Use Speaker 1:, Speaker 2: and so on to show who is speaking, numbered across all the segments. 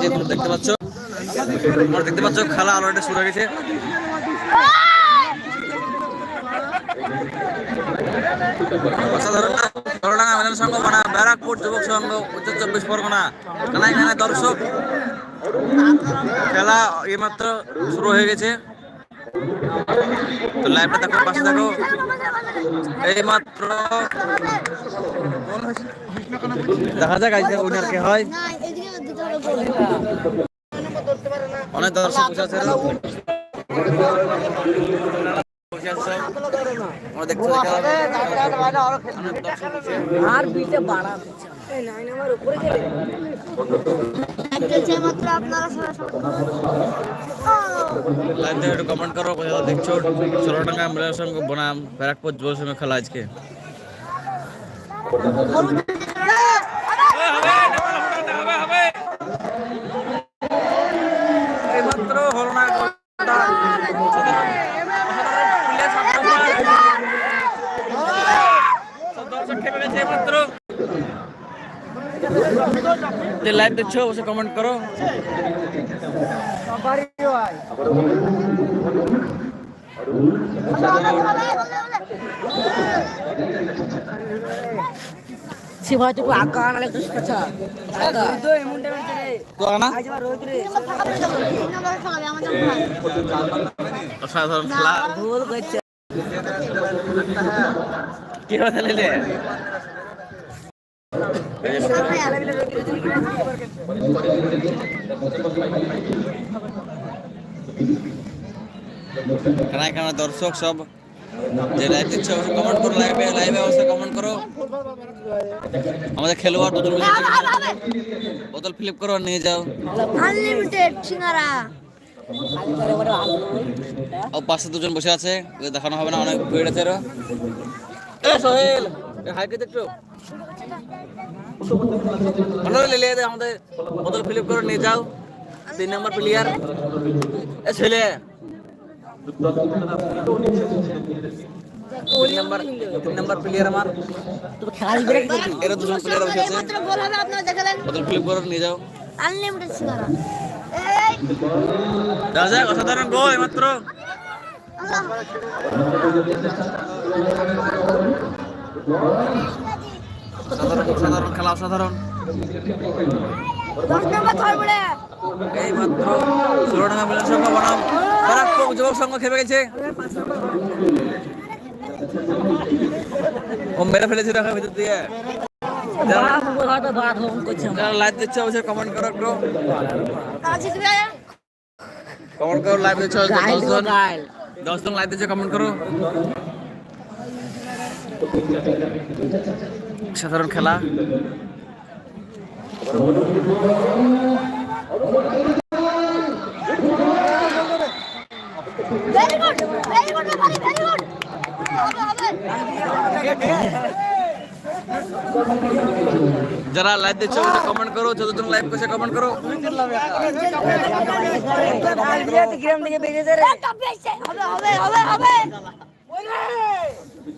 Speaker 1: দেখতে পাচ্ছ দেখতে পাচ্ছ, খেলা অলরেডি শুরু হয়ে গেছে। যুবক উত্তর চব্বিশ পরগনা দর্শক। খেলা এইমাত্র শুরু হয়ে গেছে। তো লাইভটা দেখো পাশে দেখো এই মাত্র দেখা যাক, আজকে উইনার কে হয়। অনেক দর্শক আছে।
Speaker 2: আর বিটে বাড়া
Speaker 3: দেখছে মাত্র আপনারা সবাই
Speaker 1: লাইভ একটু কমেন্ট করো দেখছ ষোলো টাকা বনাম ব্যারাকপুর খেলা আজকে এইমাত্র হলো না গোলটা। সব দর্শক খেপে গেছে এইমাত্র। যে লাইভ দেখছ অবশ্যই কমেন্ট করো। খেলা।
Speaker 2: ভুল করছে
Speaker 1: কি কথা কানায় কানা দর্শক সব যে লাইভ দিচ্ছে অবশ্যই কমেন্ট করো লাইভে লাইভে অবশ্যই কমেন্ট করো। আমাদের খেলোয়াড় দুজন বোতল ফ্লিপ করো নিয়ে যাও।
Speaker 3: আনলিমিটেড সিঙ্গারা।
Speaker 1: ও পাশে দুজন বসে আছে দেখানো হবে না অনেক ভিড় আছে। সোহেল! এ, হাই কে দেখছ? ভালো লে লে দে, আমাদের বোতল ফ্লিপ করে নিয়ে যাও। তিন নম্বর প্লেয়ার এ, ছেলে। তিন নম্বর তিন নম্বর প্লেয়ার আমার। অসাধারণ গোল মাত্র
Speaker 3: আল্লাহ
Speaker 1: অসাধারণ অসাধারণ খেলা অসাধারণ এই মাত্র ষোলো টাকা মিলন সংঘ বনাম। ব্যারাকপুর যুবক সংঘ খেপে গেছে। ও মেরে ফেলেছে টাকা ভিতর দিয়ে। যারা লাইভ দিচ্ছে অবশ্যই কমেন্ট করো একটু।
Speaker 3: কাছে
Speaker 1: কমেন্ট করো লাইভ দিচ্ছে
Speaker 2: গাইল
Speaker 1: দশ জন।
Speaker 2: গাইল
Speaker 1: দশ জন লাইভ দিচ্ছে কমেন্ট করো। সাধারণ খেলা
Speaker 3: very good very good very very good হবে হবে
Speaker 1: যারা লাইভ দিচ্ছে অবশ্যই কমেন্ট করো যতজন লাইভ করছে কমেন্ট করো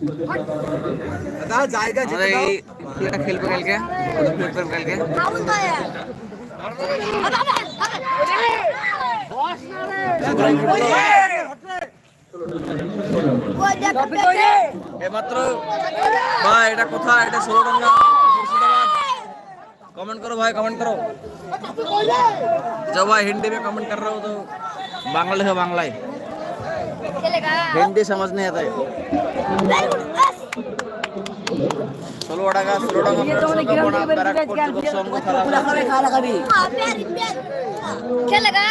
Speaker 2: গ্রাম থেকে বেরিয়েছে রে
Speaker 3: একটা পেয়েছে হবে হবে হবে হবে
Speaker 1: আমাদের এই প্লেটা খেলবে কালকে প্লেট করবে কালকে
Speaker 3: ফাউল তো है হবে হবে ওই দেখো পেয়েছে
Speaker 1: এইমাত্র ভাই এটা কোথায় এটা ষোলো টাকা মুর্শিদাবাদ कमेंट करो भाई कमेंट करो जो भाई हिंदी में कमेंट कर रहे हो तो बांग्ला है बांग्ला ही
Speaker 3: खेलेगा
Speaker 1: हिंदी समझ नहीं आता है
Speaker 3: वेरी गुड बस
Speaker 1: ষোলো টাকা ষোলো টাকা সঙ্গ খেলা খেলেগা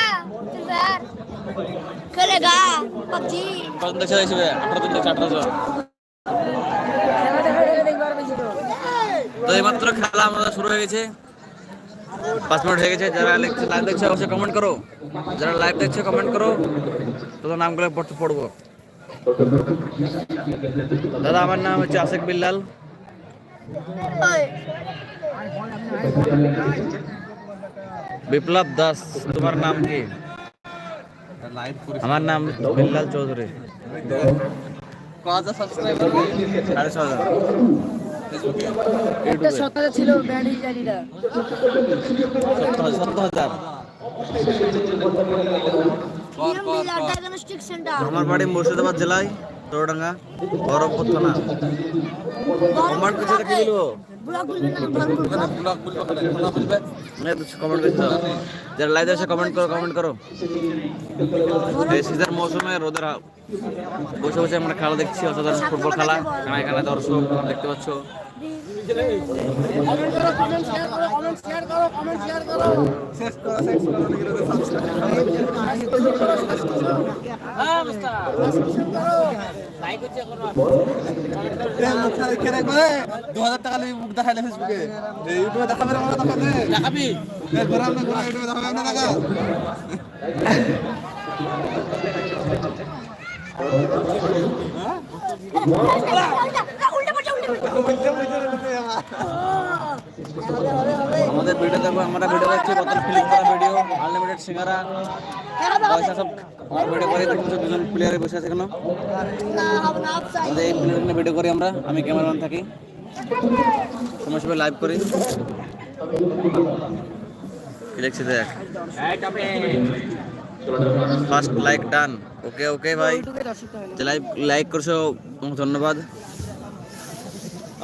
Speaker 2: খেলা
Speaker 1: আমাদের শুরু হয়ে গেছে। পাঁচ মিনিট হয়ে গেছে। যারা লাইভ দেখছে অবশ্যই কমেন্ট করো। যারা লাইভ দেখছে কমেন্ট করো। তোদের নামগুলো পড়ব। দাদা আমার নাম হচ্ছে আশেক বিল্লাল। বিপ্লব দাস তোমার নাম কি? আমার নাম বিল্লাল চৌধুরী। সাড়ে ছ হাজার। আমার বাড়ি মুর্শিদাবাদ জেলায় দৌড়াঙ্গা
Speaker 3: গরম করতো না
Speaker 1: কমান্ড কি বলব মানে কমেন্ট করো কমেন্ট করো। রোদের বসে বসে আমরা খেলা দেখছি অসাধারণ ফুটবল খেলা। এখানে দর্শক দেখতে পাচ্ছ।
Speaker 4: কমেন্ট করো কমেন্ট শেয়ার করো কমেন্ট শেয়ার করো কমেন্ট শেয়ার করো শেষ টাকা বুক দেখাইলে ফেসবুকে দেখাবি
Speaker 1: আমাদের ভিডিও দেখো আমরা ভিডিও দেখছি বোতল ফিলিং করা ভিডিও আনলিমিটেড সিঙ্গারা পয়সা সব আমার ভিডিও করে দেখছ দুজন প্লেয়ারে বসে আছে কেন
Speaker 3: না হবে না অফসাইড
Speaker 1: আমাদের এই প্লেয়ার নিয়ে ভিডিও করি আমরা আমি ক্যামেরাম্যান থাকি। সময় সময় লাইভ করি। কি দেখছি দেখ। ফার্স্ট লাইক ডান ওকে ওকে ভাই
Speaker 2: ইউটিউবে দর্শক হয় না
Speaker 1: যে লাইভ লাইক করছ তোমাকে ধন্যবাদ।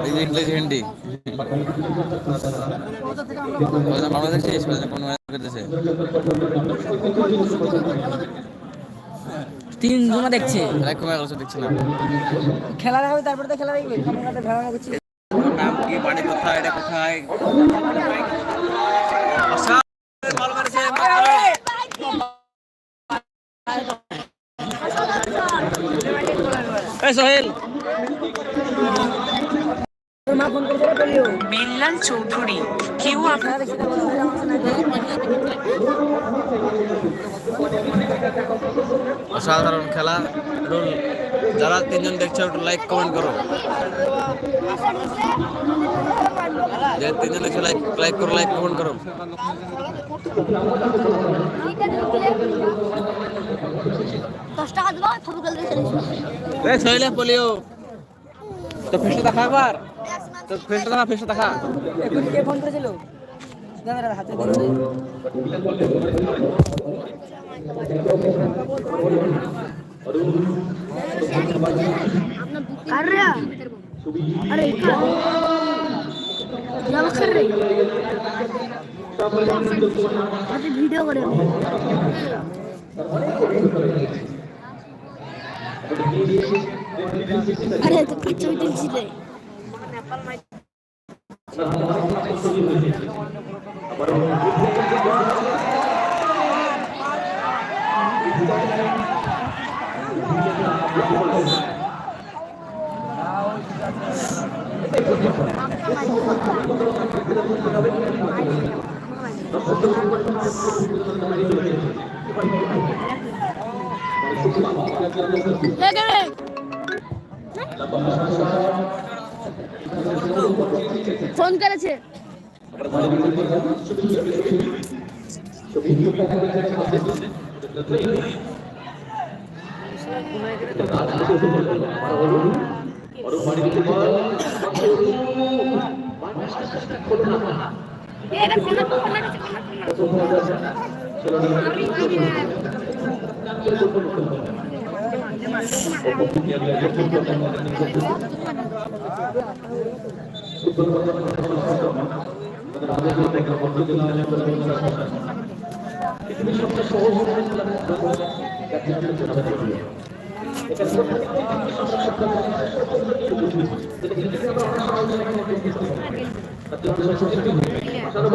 Speaker 3: এই
Speaker 1: যে ইংলিশ হিন্দি বাংলাদেশ শেষ হয়েছে কোন করতেছে
Speaker 2: তিন জন দেখছে
Speaker 1: লাইক কমে গেল দেখছি না
Speaker 2: খেলা তারপরে তো খেলা দেখবে ভেড়া করছি
Speaker 1: নাম কি বাড়ি কোথায় এটা কোথায় আশা বল করেছে এই সোহেল।
Speaker 5: বিল্লাল চৌধুরী কেউ আপ
Speaker 2: খেলা দেখছি তারপরে
Speaker 1: অসাধারণ খেলা। রুল যারা তিনজন দেখছ একটু লাইক কমেন্ট করো। যে তিনজন দেখছ লাইক লাইক করো লাইক কমেন্ট করো।
Speaker 3: টাকা দেবো ফটো গেলে চলে
Speaker 1: এই সোহেলে বলিও তো ফেসটা দেখা একবার তো ফেসটা দেখা ফেসটা দেখা
Speaker 2: এখন কে ফোন করেছিল দাদা দাদা, হাতে ধরে
Speaker 3: कर रहे अरे क्या कर रहे अरे वीडियो करे আরে তো কিছু দিছিলে Thank. ফোন করেছে।
Speaker 1: সর্ব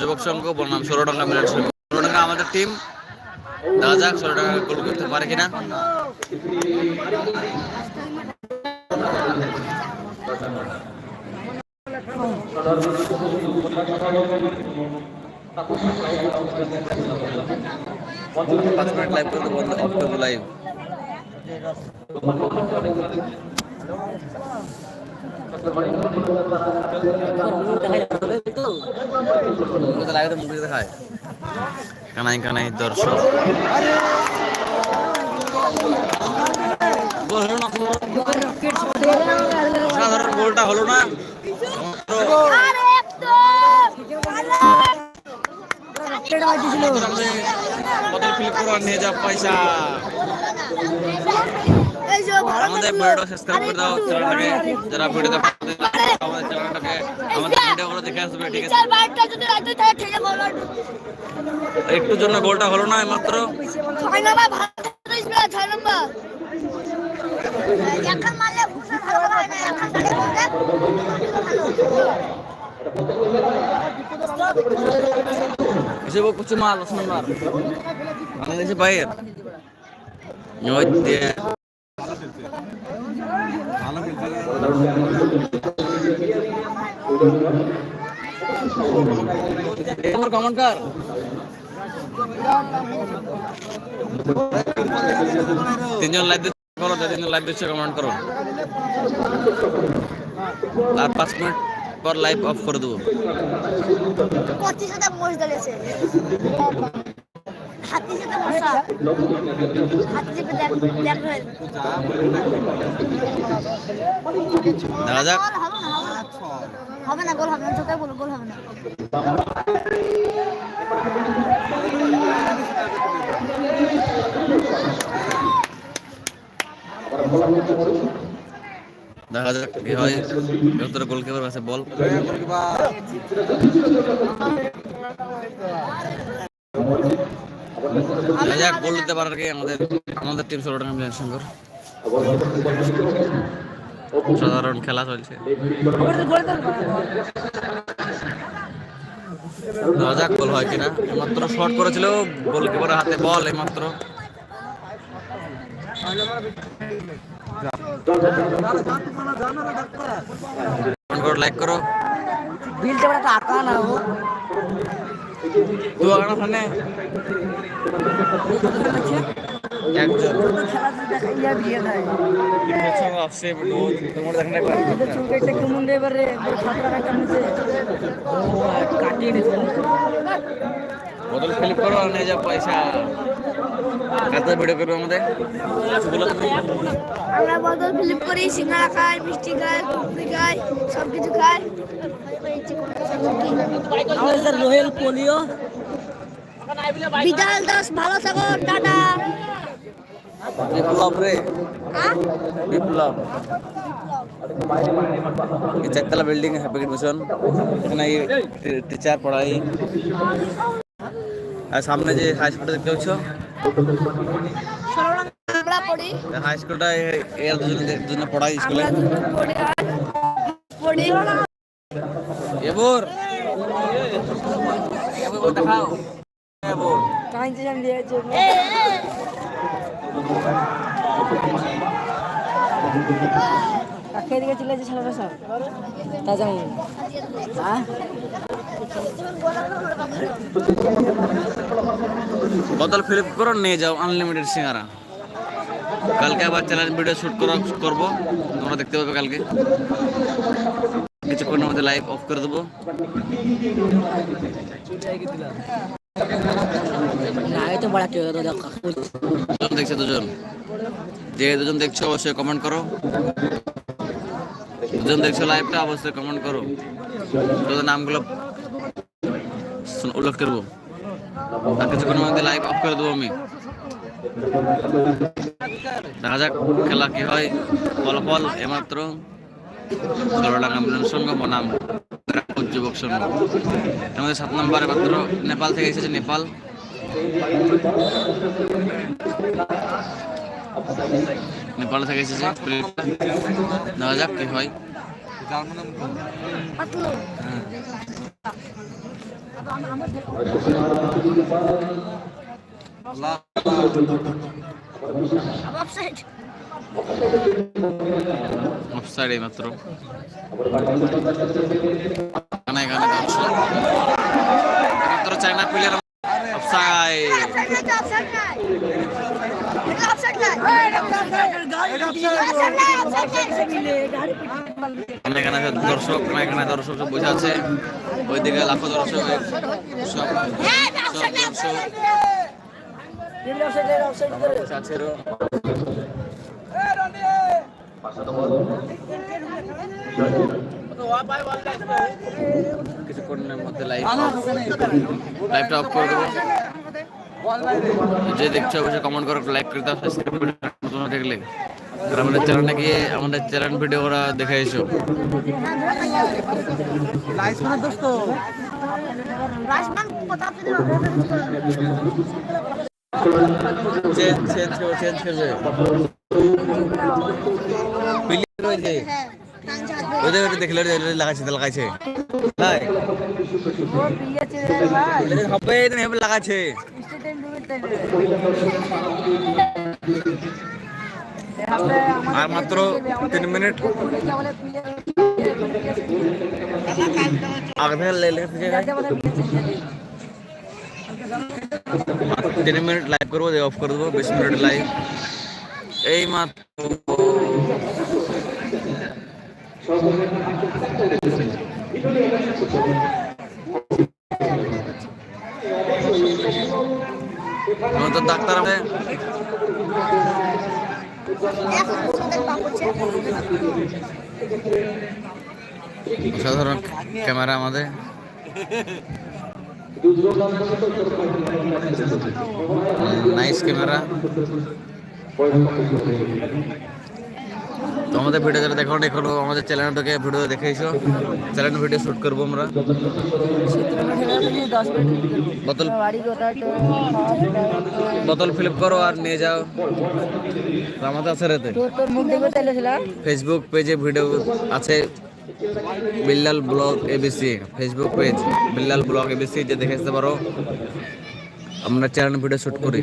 Speaker 1: যুবক সংঘ, বললাম ষোলো টাকা মিনিট ষোলো আমাদের টিম দেখা যাক, ষোলো টাকা গোল করতে পারে কিনা। লাইভ করে দেবো অফ লাইভ কানাই কানাই দর্শক অসাধারণ গোলটা হলো না
Speaker 3: আরে
Speaker 1: ফিল করো নিয়ে পয়সা
Speaker 3: যে ভালো
Speaker 1: আমাদের ভিডিওটা সাবস্ক্রাইব করে দাও চ্যানেলটাকে যারা ভিডিও দেখতে আমাদের চ্যানেলটাকে আমাদের ভিডিওগুলো দেখে আসবে ঠিক আছে
Speaker 3: চার বাইকটা যদি রাখতে থাকে ঠেলে বলো
Speaker 1: একটু জন্য গোলটা হলো না মাত্র
Speaker 3: ছয় নম্বর ভালো দিয়েছিল ছয় নম্বর
Speaker 1: কমেন্ট কর তিনজন লাইভ দিচ্ছে করো তিনজন লাইভ দিচ্ছে কমেন্ট করো। আর পাঁচ মিনিট পর লাইভ অফ করে দেবো।
Speaker 3: পঁচিশ হাজার দাঁড়িয়েছে হাতি সাথে মশা হাতি চেপে দেখ
Speaker 1: যাক।
Speaker 3: হবে না গোল হবে না চোখে বলো গোল হবে না।
Speaker 1: দেখা যাক কি হয়। তোর গোলকিপার কাছে বল। দেখা যাক গোল দিতে পারার কি আমাদের আমাদের টিম ষোলো টাকা মিলিয়ন সংঘর। সাধারণ খেলা চলছে। যাক গোল হয় কিনা। মাত্র শর্ট করেছিল গোলকিপারের হাতে বল এইমাত্র। লাইক করো।
Speaker 2: বিলটা না ও।
Speaker 1: আগানো একজন। আসছে তোমার দেখেন
Speaker 2: চুলকাইটা কেমন এবারে সাত টাকা কাটিয়ে নিয়েছে
Speaker 1: বদল ফিলিপ করো আর নিয়ে যাও পয়সা। কত ভিডিও করব আমাদের?
Speaker 3: আমরা বদল ফিলিপ করি সিঙ্গারা খাই মিষ্টি খাই কুকুরি খাই সব কিছু খাই।
Speaker 2: আমাদের রোহেল পোলিও।
Speaker 3: বিদাল দাস ভালো থাকো টাটা
Speaker 1: বিপ্লব রে
Speaker 3: হ্যাঁ?
Speaker 1: বিপ্লব ये चकतला बिल्डिंग है हैप्पी मिशन এখানে এই টিচার পড়াই আর সামনে যে হাই স্কুলটা দেখতে পাচ্ছ
Speaker 3: ষোলো টাকা আমরা পড়ি
Speaker 1: হাই স্কুলটা এ- এর দুজনে দুজনে পড়াই স্কুলে
Speaker 3: আমরা দুজন পড়ি আর পড়ি
Speaker 1: এবর এবর দেখাও
Speaker 2: দিয়েছে কাকে দিকে চলে যাচ্ছে ছেলেটা সব তা
Speaker 1: বোতল ফিলিপ করো নিয়ে যাও আনলিমিটেড সিঙ্গারা। কালকে আবার চ্যালেঞ্জ ভিডিও শুট করা করব। তোমরা দেখতে পাবে কালকে। কিছুক্ষণের মধ্যে লাইভ অফ করে দেবো। দেখছে, দুজন। যে দুজন দেখছ, অবশ্যই কমেন্ট করো। দুজন দেখছ লাইভটা অবশ্যই কমেন্ট করো। তোদের নামগুলো উল্লেখ করব। আর কিছুক্ষণের মধ্যে লাইভ অফ করে দেবো আমি। দেখা যাক খেলা কি হয়। ফলাফল এমাত্র ষোলোডাঙ্গা মিলন সংঘ বনাম যুবক সংঘ আমাদের সাত নম্বরে মাত্র নেপাল থেকে এসেছে নেপাল। নেপাল থেকে এসেছে। দেখা যাক কি হয়।
Speaker 4: আল্লাহ
Speaker 3: অফসাইড
Speaker 1: মাত্র এখানে এখানে দর্শক মাত্র চায়না প্লেয়ার দর্শক এখানে দর্শক সব বসে আছে ওইদিকে লাখো দর্শক
Speaker 3: হ্যাঁ
Speaker 1: দর্শক আছে। কিছুক্ষণের মধ্যে লাইভ লাইভটা অফ করে দেবো যে দেখছ অবশ্যই কমেন্ট করো লাইক করে দাও সাবস্ক্রাইব করে নতুন হয়ে আর আমাদের চ্যানেলে গিয়ে আমাদের চ্যানেল ভিডিও ওরা দেখে এসো
Speaker 2: লাইসমানের দোস্ত
Speaker 3: রাজমান কথা আপনি
Speaker 1: চেঞ্জ চেঞ্জ চেঞ্জ করবে আর মাত্র তিন মিনিট আগে। তিন মিনিট লাইভ করব অফ করে দেবো, বিশ মিনিট লাইভ এই মাত্র ডাক্তার সাধারণ ক্যামেরা আমাদের নাইস ক্যামেরা তো আমাদের ভিডিও যারা দেখো এখনও আমাদের চ্যানেলটাকে ভিডিও দেখে এসো। চ্যানেল ভিডিও শুট করব আমরা। বোতল বোতল ফিলিপ করো আর নিয়ে যাও। আমাদের আছে রেতে। ফেসবুক পেজে ভিডিও আছে Billal blog ABC Facebook page Billal blog ABC যে দেখে আসতে পারো। আমরা চ্যানেল ভিডিও শুট করি।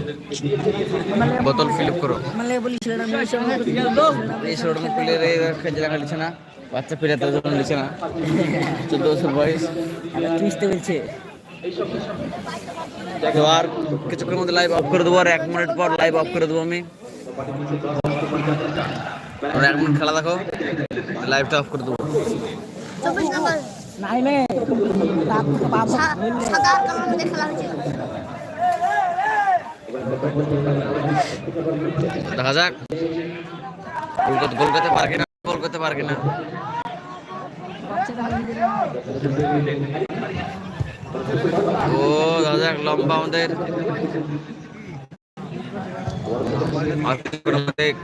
Speaker 1: বোতল ফিলিপ করো।
Speaker 2: মানে
Speaker 1: এই শোরুম প্লেয়ার খেজরা খালিছে না। বাচ্চা প্লেয়ার তার জন্য নিচ্ছে না। চোদ্দ বছর বয়স।
Speaker 2: টুইস্টে বলছে
Speaker 1: তো আর কিছুক্ষণের মধ্যে লাইভ অফ করে দেবো আর এক মিনিট পর লাইভ অফ করে দেবো আমি। এক মিনিট খেলা দেখো লাইভটা অফ করে দেবো।
Speaker 2: নাই মে
Speaker 3: সাদা কালোর মধ্যে খেলা হচ্ছে
Speaker 1: দেখা যাক। কলকাতা কলকাতা পার কিনা কলকাতা পার কিনা। ও, দেখা যাক, লম্বা আমাদের।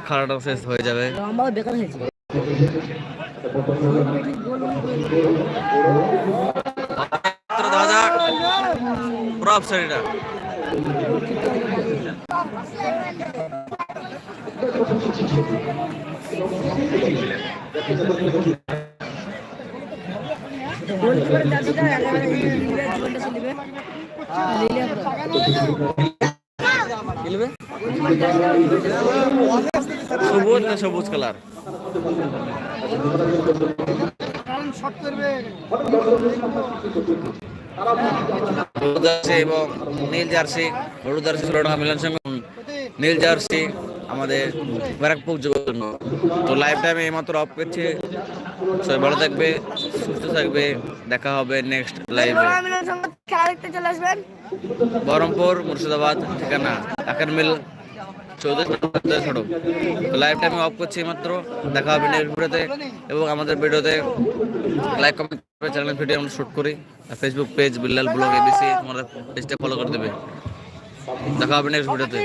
Speaker 1: খেলাটা শেষ হয়ে যাবে।
Speaker 2: লম্বা বেকার হয়েছে
Speaker 1: সবুজ না সবুজ কালার? এবং নীল জার্সি হলুদ জার্সি ষোলো টাকা মিলন নীল জার্সি। আমাদের ব্যারাকপুর জন্য তো লাইভ টাইমে এইমাত্র অফ করছে। সবাই ভালো থাকবে, সুস্থ থাকবে। দেখা হবে নেক্সট লাইভে
Speaker 3: চলে আসবেন
Speaker 1: বহরমপুর, মুর্শিদাবাদ, ঠিকানা আকার মিল, চৌধুরী ছোট তো লাইভটা আমি অফ করছি মাত্র দেখা হবে নেক্সট ভিডিওতে। এবং আমাদের ভিডিওতে লাইক কমেন্ট চ্যানেল ভিডিও আমরা শ্যুট করি। Facebook page Billal blog ABC আমাদের পেজটা ফলো করে দেবে। দেখা হবে নেক্সট ভিডিওতে।